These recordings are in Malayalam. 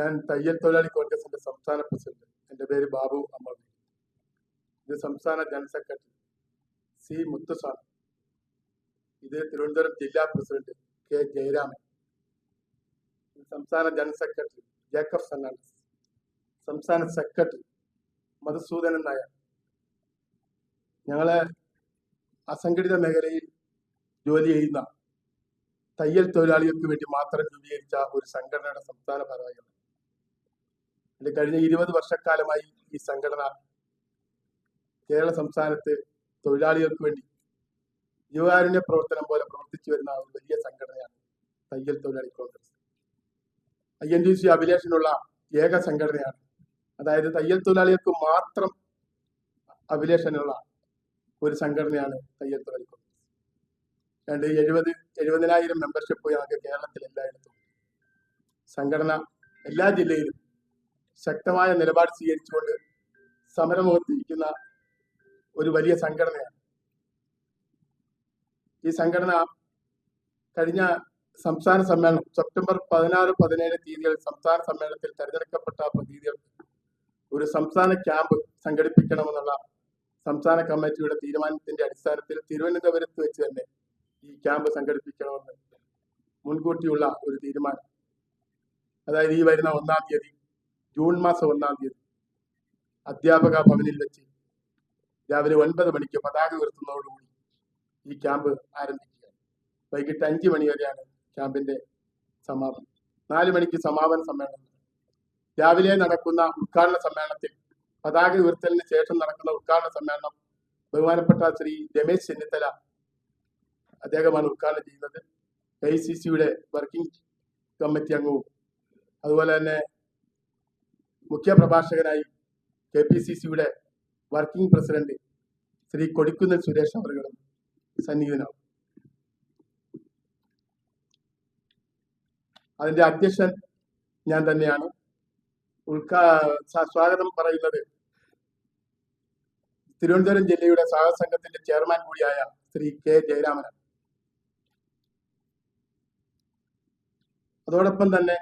ഞാൻ തയ്യൽ തൊഴിലാളി കോൺഗ്രസിന്റെ സംസ്ഥാന പ്രസിഡന്റ് എന്റെ പേര് ബാബു അമ്മ ഇത് സംസ്ഥാന ജനറൽ സെക്രട്ടറി സി മുത്തുസ്വാമി. ഇത് തിരുവനന്തപുരം ജില്ലാ പ്രസിഡന്റ് കെ ജയരാമൻ. സംസ്ഥാന ജനറൽ സെക്രട്ടറി ജേക്കബ് ഫെർണാണ്ടസ്. സംസ്ഥാന സെക്രട്ടറി മധുസൂദനൻ നായർ. ഞങ്ങളെ അസംഘടിത മേഖലയിൽ ജോലി ചെയ്യുന്ന തയ്യൽ തൊഴിലാളികൾക്ക് വേണ്ടി മാത്രം രൂപീകരിച്ച ഒരു സംഘടനയുടെ സംസ്ഥാന ഭാരവാഹികൾ ഇത് കഴിഞ്ഞ ഇരുപത് വർഷക്കാലമായി ഈ സംഘടന കേരള സംസ്ഥാനത്ത് തൊഴിലാളികൾക്ക് വേണ്ടി യുവകാരുണ്യ പ്രവർത്തനം പോലെ പ്രവർത്തിച്ചു വരുന്ന ഒരു വലിയ സംഘടനയാണ് തയ്യൽ തൊഴിലാളി Congress. I N D C അഭിലേഷനുള്ള ഏക സംഘടനയാണ്. അതായത് തയ്യൽ തൊഴിലാളികൾക്ക് മാത്രം അഭിലേഷനുള്ള ഒരു സംഘടനയാണ് തയ്യൽ തൊഴിലാളി കോൺഗ്രസ്. രണ്ട് എഴുപത് എഴുപതിനായിരം മെമ്പർഷിപ്പ് ഞങ്ങൾക്ക് കേരളത്തിൽ എല്ലായിടത്തും. സംഘടന എല്ലാ ജില്ലയിലും ശക്തമായ നിലപാട് സ്വീകരിച്ചുകൊണ്ട് സമരമുഖത്തിരിക്കുന്ന ഒരു വലിയ സംഘടനയാണ്. ഈ സംഘടന കഴിഞ്ഞ സംസ്ഥാന സമ്മേളനം സെപ്റ്റംബർ പതിനാറ് പതിനേഴ് തീയതികളിൽ സംസ്ഥാന സമ്മേളനത്തിൽ തെരഞ്ഞെടുക്കപ്പെട്ട പ്രതിനിധികൾക്ക് ഒരു സംസ്ഥാന ക്യാമ്പ് സംഘടിപ്പിക്കണമെന്നുള്ള സംസ്ഥാന കമ്മിറ്റിയുടെ തീരുമാനത്തിന്റെ അടിസ്ഥാനത്തിൽ തിരുവനന്തപുരത്ത് വെച്ച് തന്നെ ഈ ക്യാമ്പ് സംഘടിപ്പിക്കണമെന്ന് മുൻകൂട്ടിയുള്ള ഒരു തീരുമാനം. അതായത് ഈ വരുന്ന ഒന്നാം തീയതി ജൂൺ മാസം ഒന്നാം തീയതി. അധ്യാപക ഭവനിൽ വെച്ച് രാവിലെ ഒൻപത് മണിക്ക് പതാക ഉയർത്തുന്നതോടുകൂടി ഈ ക്യാമ്പ് ആരംഭിക്കുക. വൈകിട്ട് അഞ്ച് മണി വരെയാണ് ക്യാമ്പിന്റെ സമാപനം. നാല് മണിക്ക് സമാപന സമ്മേളനം. രാവിലെ നടക്കുന്ന ഉദ്ഘാടന സമ്മേളനത്തിൽ പതാക ഉയർത്തലിന് ശേഷം നടക്കുന്ന ഉദ്ഘാടന സമ്മേളനം ബഹുമാനപ്പെട്ട ശ്രീ രമേശ് ചെന്നിത്തല അദ്ദേഹമാണ് ഉദ്ഘാടനം ചെയ്യുന്നത്. ഐ സി സിയുടെ വർക്കിംഗ് കമ്മിറ്റി അംഗവും. അതുപോലെ തന്നെ മുഖ്യപ്രഭാഷകനായി കെ പി സി സിയുടെ വർക്കിംഗ് പ്രസിഡന്റ് ശ്രീ കൊടിക്കുന്നിൽ സുരേഷ് അവരുടെ സന്നിഹിതനാവും. അതിന്റെ അധ്യക്ഷൻ ഞാൻ തന്നെയാണ്. ഉൾക്കാ സ്വാഗതം പറയുന്നത് തിരുവനന്തപുരം ജില്ലയുടെ സ്വാഗത സംഘത്തിന്റെ ചെയർമാൻ കൂടിയായ ശ്രീ കെ ജയരാമനാണ്. അതോടൊപ്പം തന്നെ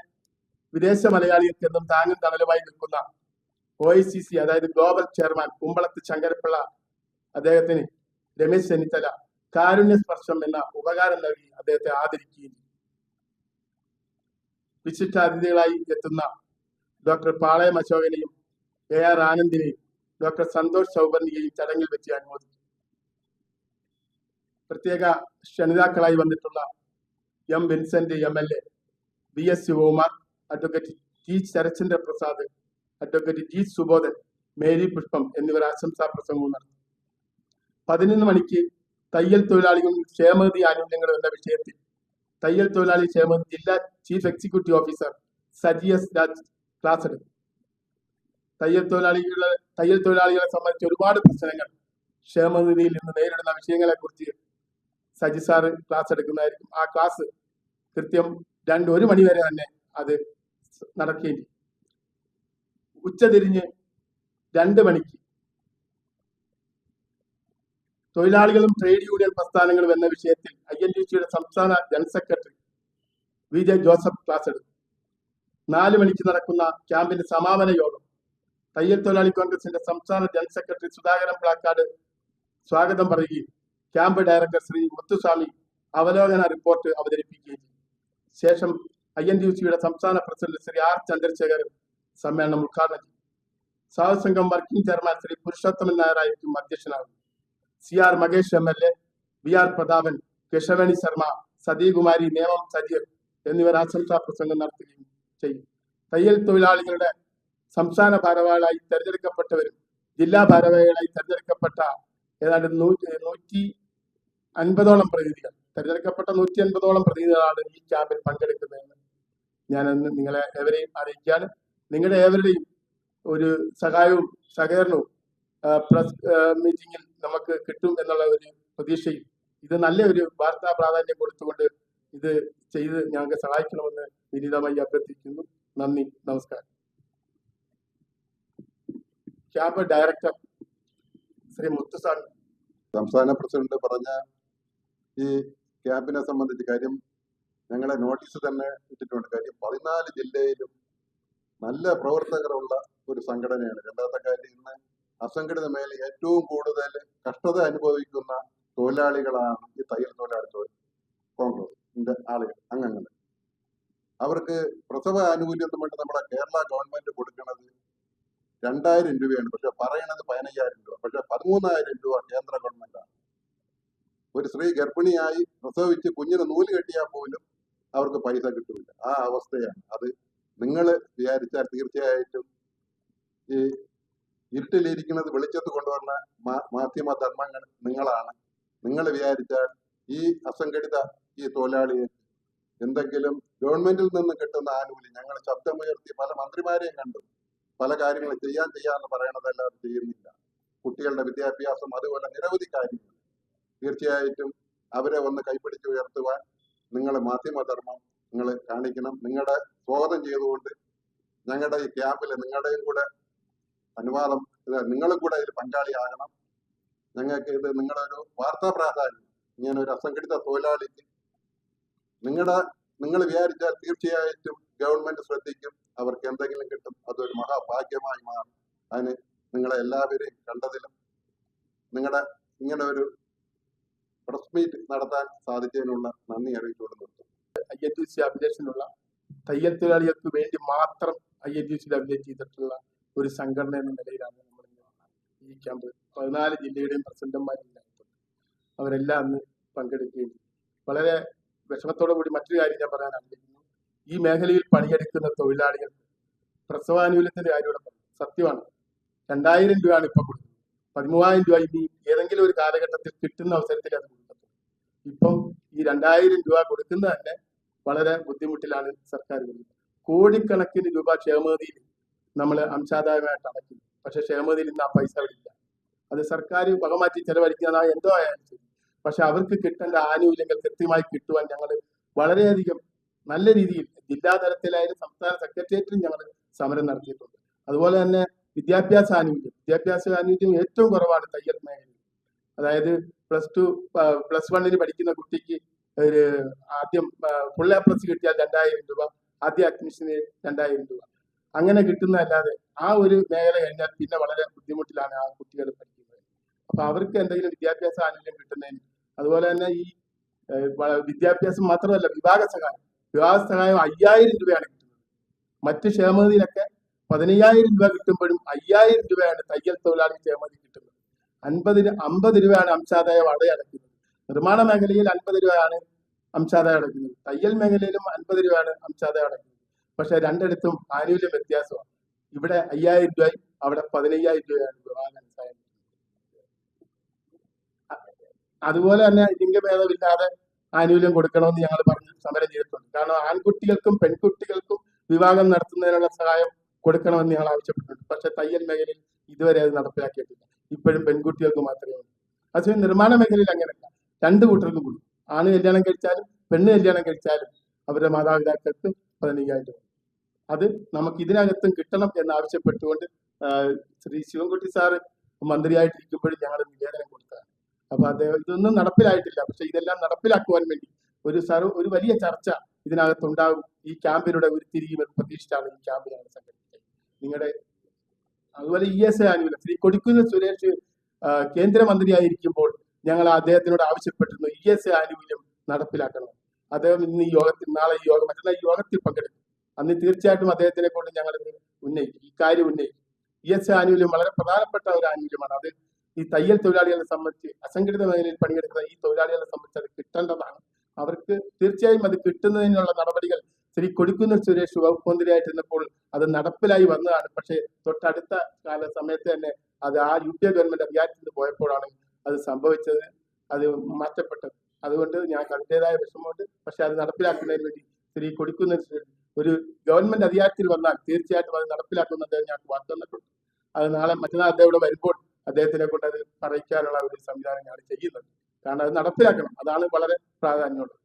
വിദേശ മലയാളികൾക്ക് എന്നും താങ്ങും തണലുമായി നിൽക്കുന്ന ഒ ഐ സി സി അതായത് ഗ്ലോബൽ ചെയർമാൻ കുമ്പളത്ത് ശങ്കരപ്പിള്ള അദ്ദേഹത്തിന് രമേശ് ചെന്നിത്തല കാരുണ്യ സ്പർശം എന്ന ഉപകാരം നൽകി അദ്ദേഹത്തെ ആദരിക്കുകയും വിശിഷ്ടാതിഥികളായി എത്തുന്ന ഡോക്ടർ പാളയം അശോകനെയും എ ആർ ആനന്ദിനെയും ഡോക്ടർ സന്തോഷ് സൗപർണിയെയും ചടങ്ങിൽ വെച്ച് അനുമോദിച്ചു. പ്രത്യേക ക്ഷണിതാക്കളായി വന്നിട്ടുള്ള M Vincent M L A B S Sivakumar advocate T Sarachandra Prasad advocate G Subodhan Mary Pushpam എന്നിവർ ആശംസാ പ്രസംഗവും നടത്തി. പതിനൊന്ന് മണിക്ക് തയ്യൽ തൊഴിലാളികളും ക്ഷേമനിധി ആനുകൂല്യങ്ങളും എന്ന വിഷയത്തിൽ തയ്യൽ തൊഴിലാളി ക്ഷേമനിധി ജില്ലാ chief executive officer Saji S Raj class എടുക്കും. തയ്യൽ തൊഴിലാളികളെ തയ്യൽ തൊഴിലാളികളെ സംബന്ധിച്ച് ഒരുപാട് പ്രശ്നങ്ങൾ ക്ഷേമനിധിയിൽ നിന്ന് നേരിടുന്ന വിഷയങ്ങളെ കുറിച്ച് സജി സാറ് ക്ലാസ് എടുക്കുന്നതായിരിക്കും. ആ ക്ലാസ് കൃത്യം രണ്ട് ഒരു മണിവരെ തന്നെ അത് ചെയ്യും ഉച്ചതിരിഞ്ഞ് രണ്ട് മണിക്ക് തൊഴിലാളികളും ട്രേഡ് യൂണിയൻ പ്രസ്ഥാനങ്ങളും എന്ന വിഷയത്തിൽ ഐ എൻ ഡി സിയുടെ സംസ്ഥാന general secretary V J Joseph class എടുക്കും നാല് മണിക്ക് നടക്കുന്ന ക്യാമ്പിന്റെ സമാപന യോഗം തയ്യൽ തൊഴിലാളി കോൺഗ്രസിന്റെ സംസ്ഥാന ജനറൽ സെക്രട്ടറി സുധാകരൻ പ്ലാക്കാട് സ്വാഗതം പറയുകയും ക്യാമ്പ് ഡയറക്ടർ ശ്രീ മുത്തുസ്വാമി അവലോകന റിപ്പോർട്ട് അവതരിപ്പിക്കുകയും ശേഷം ഐ എൻ ഡി സിയുടെ സംസ്ഥാന പ്രസിഡന്റ് ശ്രീ ആർ ചന്ദ്രശേഖരൻ സമ്മേളനം ഉദ്ഘാടനം ചെയ്യും സാഹസംഘം വർക്കിംഗ് ചെയർമാൻ ശ്രീ പുരുഷോത്തമൻ നായരായിരിക്കും അധ്യക്ഷനാകും C R Mahesh M L A V R Prathapan Kesaveni Sharma Sathikumari Nemam Sajeer എന്നിവർ ആശംസാ പ്രസംഗം നടത്തുകയും ചെയ്യും. തയ്യൽ തൊഴിലാളികളുടെ സംസ്ഥാന ഭാരവാഹികളായി തെരഞ്ഞെടുക്കപ്പെട്ടവരും ജില്ലാ ഭാരവാഹികളായി തെരഞ്ഞെടുക്കപ്പെട്ട ഏതാണ്ട് നൂറ്റി അൻപതോളം പ്രതിനിധികൾ തെരഞ്ഞെടുക്കപ്പെട്ട നൂറ്റി അൻപതോളം പ്രതിനിധികളാണ് ഈ ക്യാമ്പിൽ പങ്കെടുക്കുന്നതെന്ന് ഞാനന്ന് നിങ്ങളെ ഏവരെയും അറിയിക്കാൻ നിങ്ങളുടെ ഏവരുടെയും ഒരു സഹായവും സഹകരണവും പ്രസ് മീറ്റിംഗിൽ നമുക്ക് കിട്ടും എന്നുള്ള ഒരു പ്രതീക്ഷയും ഇത് നല്ലൊരു വാർത്താ പ്രാധാന്യം കൊടുത്തുകൊണ്ട് ഇത് ചെയ്ത് ഞങ്ങൾക്ക് സഹായിക്കണമെന്ന് വിനീതമായി അഭ്യർത്ഥിക്കുന്നു. നന്ദി നമസ്കാരം. ക്യാമ്പ് ഡയറക്ടർ ശ്രീ മുത്തുസാമി സംസ്ഥാന പ്രസിഡന്റ് പറഞ്ഞ ഈ ക്യാമ്പിനെ സംബന്ധിച്ച് കാര്യം ഞങ്ങളെ നോട്ടീസ് തന്നെ ഇട്ടിട്ടുണ്ട്. കാര്യം പതിനാല് ജില്ലയിലും നല്ല പ്രവർത്തകരുള്ള ഒരു സംഘടനയാണ്. രണ്ടാമത്തെ കാര്യം ഇന്ന് അസംഘടിത മേഖല ഏറ്റവും കൂടുതൽ കഷ്ടത അനുഭവിക്കുന്ന തൊഴിലാളികളാണ് ഈ തയ്യൽ തൊഴിലാളി തൊഴിൽ കോൺഗ്രസിന്റെ ആളുകൾ അംഗങ്ങൾ. അവർക്ക് പ്രസവ ആനുകൂല്യം വേണ്ടി നമ്മുടെ കേരള ഗവൺമെന്റ് കൊടുക്കുന്നത് രണ്ടായിരം രൂപയാണ്. പക്ഷെ പറയണത് പതിനയ്യായിരം രൂപ. പക്ഷെ പതിമൂന്നായിരം രൂപ കേന്ദ്ര ഗവൺമെന്റാണ്. ഒരു സ്ത്രീ ഗർഭിണിയായി പ്രസവിച്ച് കുഞ്ഞിന് നൂൽ കെട്ടിയാൽ പോലും അവർക്ക് പൈസ കിട്ടില്ല ആ അവസ്ഥയാണ്. അത് നിങ്ങൾ വിചാരിച്ചാൽ തീർച്ചയായിട്ടും ഈ ഇരുട്ടിലിരിക്കുന്നത് വെളിച്ചത്ത് കൊണ്ടുവരുന്ന മാധ്യമ ധർമ്മങ്ങൾ നിങ്ങളാണ്. നിങ്ങൾ വിചാരിച്ചാൽ ഈ അസംഘടിത ഈ തൊഴിലാളിയെ എന്തെങ്കിലും ഗവൺമെന്റിൽ നിന്ന് കിട്ടുന്ന ആനുകൂല്യം ഞങ്ങൾ ശബ്ദമുയർത്തി പല മന്ത്രിമാരെയും കണ്ടു. പല കാര്യങ്ങൾ ചെയ്യാൻ ചെയ്യാന്ന് പറയണതെല്ലാം ചെയ്യുന്നില്ല. കുട്ടികളുടെ വിദ്യാഭ്യാസം അതുപോലെ നിരവധി കാര്യങ്ങൾ. തീർച്ചയായിട്ടും അവരെ ഒന്ന് കൈപിടിച്ച് ഉയർത്തുവാൻ നിങ്ങൾ മാധ്യമധർമ്മം നിങ്ങൾ കാണിക്കണം. നിങ്ങളുടെ സ്വാഗതം ചെയ്തുകൊണ്ട് ഞങ്ങളുടെ ഈ ക്യാമ്പിൽ നിങ്ങളുടെയും കൂടെ അനുവാദം നിങ്ങളും കൂടെ ഇതിൽ പങ്കാളിയാകണം. ഞങ്ങൾക്ക് ഇത് നിങ്ങളൊരു വാർത്താ പ്രാധാന്യം ഇങ്ങനെ ഒരു അസംഘടിത തൊഴിലാളിക്ക് നിങ്ങളുടെ നിങ്ങൾ വിചാരിച്ചാൽ തീർച്ചയായിട്ടും ഗവൺമെന്റ് ശ്രദ്ധിക്കും അവർക്ക് എന്തെങ്കിലും കിട്ടും അതൊരു മഹാഭാഗ്യമായി മാറും അതിന് നിങ്ങളെ എല്ലാവരെയും കണ്ടതിലും നിങ്ങളുടെ ഇങ്ങനെ ഒരു പ്രസ് മീറ്റ് നടത്താൻ സാധിച്ചതിനുള്ള നന്ദി അറിയിച്ചുകൊണ്ട് നിർത്തുന്നു. ഐ എൻ ടി സി അഭിലേഷനുള്ള തയ്യൽ തൊഴിലാളികൾക്ക് വേണ്ടി മാത്രം ഐ എൻ ടി സിയിൽ അഭിലേറ്റ് ചെയ്തിട്ടുള്ള ഒരു സംഘടന എന്ന നിലയിലാണ് നമ്മൾ. ഈ ക്യാമ്പ് പതിനാല് ജില്ലയുടെയും പ്രസിഡന്റുമാരുണ്ടായിട്ടുണ്ട് അവരെല്ലാം അന്ന് പങ്കെടുക്കുകയും വളരെ വിഷമത്തോടു കൂടി മറ്റൊരു കാര്യം ഞാൻ പറയാൻ ആഗ്രഹിക്കുന്നു. ഈ മേഖലയിൽ പണിയെടുക്കുന്ന തൊഴിലാളികൾ പ്രസവാനുകൂല്യത്തിന്റെ കാര്യം സത്യമാണ്. രണ്ടായിരം രൂപയാണ് ഇപ്പൊ കൊടുക്കുന്നത്. പതിമൂവായിരം രൂപ ഇനി ഏതെങ്കിലും ഒരു കാലഘട്ടത്തിൽ കിട്ടുന്ന അവസരത്തിൽ അത് കൊടുക്കത്തുള്ളൂ. ഇപ്പം ഈ രണ്ടായിരം രൂപ കൊടുക്കുന്നത് തന്നെ വളരെ ബുദ്ധിമുട്ടിലാണ് സർക്കാർ കൊടുക്കുന്നത് കോടിക്കണക്കിന് രൂപ ക്ഷേമനിധിയിൽ നമ്മൾ അംശാദായമായിട്ട് അടയ്ക്കുന്നു. പക്ഷെ ക്ഷേമനിധിയിൽ നിന്ന് ആ പൈസ ഇല്ല. അത് സർക്കാർ വകമാറ്റി ചെലവഴിക്കുന്ന എന്തോ ആയാലും ശരി. പക്ഷെ അവർക്ക് കിട്ടേണ്ട ആനുകൂല്യങ്ങൾ കൃത്യമായി കിട്ടുവാൻ ഞങ്ങൾ വളരെയധികം നല്ല രീതിയിൽ ജില്ലാ തലത്തിലായാലും സംസ്ഥാന സെക്രട്ടേറിയറ്റിലും ഞങ്ങൾ സമരം നടത്തിയിട്ടുണ്ട്. അതുപോലെ തന്നെ വിദ്യാഭ്യാസ ആനുകൂല്യം വിദ്യാഭ്യാസ ആനുകൂല്യം ഏറ്റവും കുറവാണ് തയ്യൽ മേഖലയിൽ. അതായത് പ്ലസ് ടു പ്ലസ് വണ്ണിന് പഠിക്കുന്ന കുട്ടിക്ക് ഒരു ആദ്യം ഫുൾ എ പ്ലസ് കിട്ടിയാൽ രണ്ടായിരം രൂപ ആദ്യ അഡ്മിഷന് രണ്ടായിരം രൂപ. അങ്ങനെ കിട്ടുന്നതല്ലാതെ ആ ഒരു മേഖല കഴിഞ്ഞാൽ പിന്നെ വളരെ ബുദ്ധിമുട്ടിലാണ് ആ കുട്ടികൾ പഠിക്കുന്നത്. അപ്പൊ അവർക്ക് എന്തെങ്കിലും വിദ്യാഭ്യാസ ആനുകൂല്യം കിട്ടുന്നതിന് അതുപോലെ തന്നെ ഈ വിദ്യാഭ്യാസം മാത്രമല്ല വിവാഹ സഹായം. വിവാഹ സഹായം അയ്യായിരം രൂപയാണ് കിട്ടുന്നത്. മറ്റ് ക്ഷേമനിധിയിലൊക്കെ പതിനയ്യായിരം രൂപ കിട്ടുമ്പോഴും അയ്യായിരം രൂപയാണ് തയ്യൽ തൊഴിലാളി ചേമതി കിട്ടുന്നത്. അൻപതിന് അമ്പത് രൂപയാണ് അംശാദായം അടയടക്കുന്നത് നിർമ്മാണ മേഖലയിൽ അൻപത് രൂപയാണ് അംശാദായം അടയ്ക്കുന്നത്. തയ്യൽ മേഖലയിലും അൻപത് രൂപയാണ് അംശാദായം അടയ്ക്കുന്നത്. പക്ഷെ രണ്ടിടത്തും ആനുകൂല്യം വ്യത്യാസമാണ്. ഇവിടെ അയ്യായിരം രൂപയും അവിടെ പതിനയ്യായിരം രൂപയാണ് വിവാഹം അതുപോലെ തന്നെ ലിംഗഭേദമില്ലാതെ ആനുകൂല്യം കൊടുക്കണമെന്ന് ഞങ്ങൾ പറഞ്ഞ് സമരം ചെയ്തിട്ടുണ്ട്. കാരണം ആൺകുട്ടികൾക്കും പെൺകുട്ടികൾക്കും വിവാഹം നടത്തുന്നതിനുള്ള സഹായം കൊടുക്കണമെന്ന് ഞങ്ങൾ ആവശ്യപ്പെട്ടിട്ടുണ്ട്. പക്ഷെ തയ്യൽ മേഖലയിൽ ഇതുവരെ അത് നടപ്പിലാക്കിയിട്ടില്ല. ഇപ്പോഴും പെൺകുട്ടികൾക്ക് മാത്രമേ ഉള്ളൂ. അതേസമയം നിർമ്മാണ മേഖലയിൽ അങ്ങനെയല്ല. രണ്ട് കൂട്ടർക്കും കൊടുക്കും. ആണ് കല്യാണം കഴിച്ചാലും പെണ്ണ് കല്യാണം കഴിച്ചാലും അവരുടെ മാതാപിതാക്കൾക്ക് പതിനയ്യായിരം രൂപ അത് നമുക്ക് ഇതിനകത്തും കിട്ടണം എന്ന് ആവശ്യപ്പെട്ടുകൊണ്ട് ശ്രീ ശിവൻകുട്ടി സാറ് മന്ത്രിയായിട്ടിരിക്കുമ്പോഴും ഞങ്ങൾ നിവേദനം കൊടുത്തതാണ്. അപ്പൊ അദ്ദേഹം ഇതൊന്നും നടപ്പിലായിട്ടില്ല. പക്ഷെ ഇതെല്ലാം നടപ്പിലാക്കുവാൻ വേണ്ടി ഒരു സർ ഒരു വലിയ ചർച്ച ഇതിനകത്തുണ്ടാകും. ഈ ക്യാമ്പിലൂടെ ഉരുത്തിരിയുമെന്ന് പ്രതീക്ഷിച്ചാണ് ഈ ക്യാമ്പ് ഞങ്ങൾ സംഘടിപ്പിച്ചത് നിങ്ങളുടെ അതുപോലെ ഇ എസ് എ ആനുകൂല്യം. ശ്രീ കൊടിക്കുന്ന സുരേഷ് കേന്ദ്രമന്ത്രി കേന്ദ്രമന്ത്രിയായിരിക്കുമ്പോൾ ഞങ്ങൾ അദ്ദേഹത്തിനോട് ആവശ്യപ്പെട്ടിരുന്നു ഇ എസ് എ ആനുകൂല്യം നടപ്പിലാക്കണം. അദ്ദേഹം ഇന്ന് ഈ യോഗത്തിൽ നാളെ ഈ യോഗം മറ്റന്നാൾ യോഗത്തിൽ പങ്കെടുക്കും. അന്ന് തീർച്ചയായിട്ടും അദ്ദേഹത്തിനെ കൊണ്ട് ഞങ്ങൾ ഉന്നയിക്കും. ഈ കാര്യം ഉന്നയിക്കും. ഇ എസ് എ ആനുകൂല്യം വളരെ പ്രധാനപ്പെട്ട ഒരു ആനുകൂല്യമാണ്. അത് ഈ തയ്യൽ തൊഴിലാളികളെ സംബന്ധിച്ച് അസംഘടിത മേഖലയിൽ പണിയെടുക്കുന്ന ഈ തൊഴിലാളികളെ സംബന്ധിച്ച് അത് കിട്ടേണ്ടതാണ്. അവർക്ക് തീർച്ചയായും അത് കിട്ടുന്നതിനുള്ള നടപടികൾ ശ്രീ കൊടിക്കുന്നിൽ സുരേഷ് വകുപ്പ് മന്ത്രിയായിട്ടിരുന്നപ്പോൾ അത് നടപ്പിലായി വന്നതാണ്. പക്ഷേ തൊട്ടടുത്ത കാല സമയത്ത് തന്നെ അത് ആ യു പി എ ഗവൺമെന്റ് അധികാരത്തിൽ പോയപ്പോഴാണ് അത് സംഭവിച്ചത്. അത് മാറ്റപ്പെട്ടത്. അതുകൊണ്ട് ഞങ്ങൾക്ക് അതിന്റെതായ വിഷമമുണ്ട്. പക്ഷെ അത് നടപ്പിലാക്കുന്നതിന് വേണ്ടി ശ്രീ കൊടിക്കുന്നിൽ സുരേഷ് ഒരു ഗവൺമെന്റ് അധികാരത്തിൽ വന്നാൽ തീർച്ചയായിട്ടും അത് നടപ്പിലാക്കുന്നത് ഞങ്ങൾക്ക് വാക്ക് തന്നിട്ടുണ്ട്. അത് നാളെ മറ്റന്നാൾ അദ്ദേഹം ഇവിടെ വരുമ്പോൾ അദ്ദേഹത്തിനെ കൊണ്ട് അത് പറയിക്കാനുള്ള ഒരു സംവിധാനം ഞങ്ങൾ ചെയ്യുന്നുണ്ട്. കാരണം അത് നടപ്പിലാക്കണം. അതാണ് വളരെ പ്രാധാന്യമുള്ളത്.